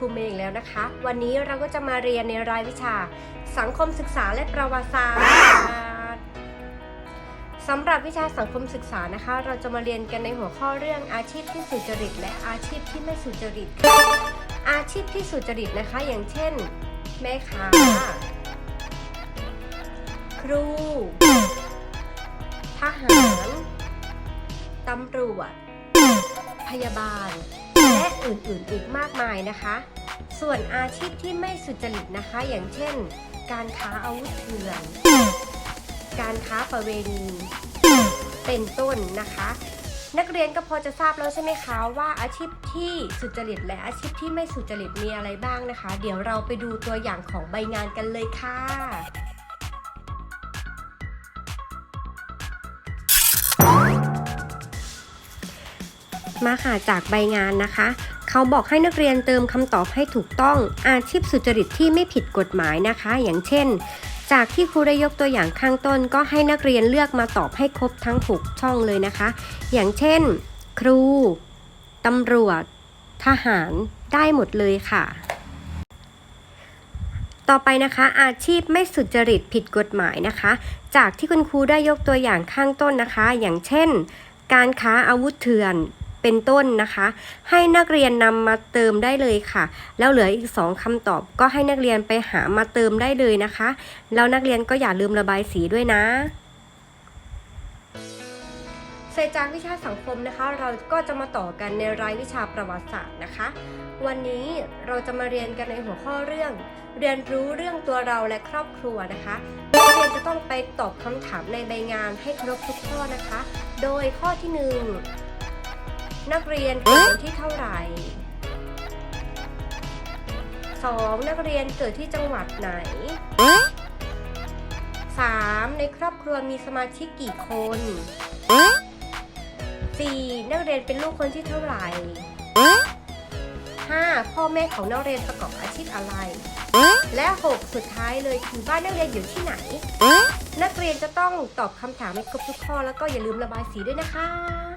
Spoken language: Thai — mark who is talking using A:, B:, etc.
A: ครูเมย์อีกแล้วนะคะ วันนี้เราก็จะมาเรียนในรายวิชา สังคมศึกษาและประวัติศาสตร์สำหรับวิชาสังคมศึกษานะคะ เราจะมาเรียนกันในหัวข้อเรื่องอาชีพที่สุจริต และอาชีพที่ไม่สุจริต อาชีพที่สุจริตนะคะ อย่างเช่น แม่ค้า ครู ทหาร ตำรวจ พยาบาล และอื่นๆอีกมากมายนะคะ ส่วนอาชีพที่ไม่สุจริตนะคะ อย่างเช่น การค้าอาวุธเถื่อน การค้าประเวณี เป็นต้นนะคะ นักเรียนก็พอจะทราบแล้วใช่ไหมคะว่าอาชีพที่สุจริตและอาชีพที่ไม่สุจริตมีอะไรบ้างนะคะ เดี๋ยวเราไปดูตัวอย่างของใบงานกันเลยค่ะ มาค่ะจากใบงานนะคะ เขาบอกให้นักเรียนเติมคำตอบให้ถูกต้องอาชีพสุจริตที่ไม่ผิดกฎหมายนะคะ อย่างเช่น จากที่ครูได้ยกตัวอย่างข้างต้น ก็ให้นักเรียนเลือกมาตอบให้ครบทั้ง 6 ช่องเลยนะคะ อย่างเช่น ครูตำรวจ ทหารได้หมดเลยค่ะต่อไปนะคะอาชีพไม่สุจริตผิดกฎหมายนะคะ จากที่คุณครูได้ยกตัวอย่างข้างต้นนะคะ อย่างเช่น การค้าอาวุธเถื่อน เป็นต้นนะคะ ให้นักเรียนนำมาเติมได้เลยค่ะ แล้วเหลืออีก 2คำตอบ ก็ให้นักเรียนไปหามาเติมได้เลยนะคะ แล้วนักเรียนก็อย่าลืมระบายสีด้วยนะเสร็จจากวิชาสังคมนะคะ เราก็จะมาต่อกันในรายวิชาประวัติศาสตร์นะคะ วันนี้เราจะมาเรียนกันในหัวข้อเรื่อง เรียนรู้เรื่องตัวเราและครอบครัวนะคะนักเรียนจะต้องไปตอบคำถามในใบงานให้ครบทุกข้อนะคะ โดยข้อที่หนึ่ง นักเรียนเกิดวันที่เท่าไหร่ 2. นักเรียนเกิดที่จังหวัดไหน 3. ในครอบครัวมีสมาชิกกี่คน 4. นักเรียนเป็นลูกคนที่เท่าไหร่ 5. พ่อแม่ของนักเรียนประกอบอาชีพอะไร และ 6 สุดท้ายเลยคือบ้านนักเรียนอยู่ที่ไหน นักเรียนจะต้องตอบคำถามให้ครบทุกข้อแล้วก็อย่าลืมระบายสีด้วยนะคะ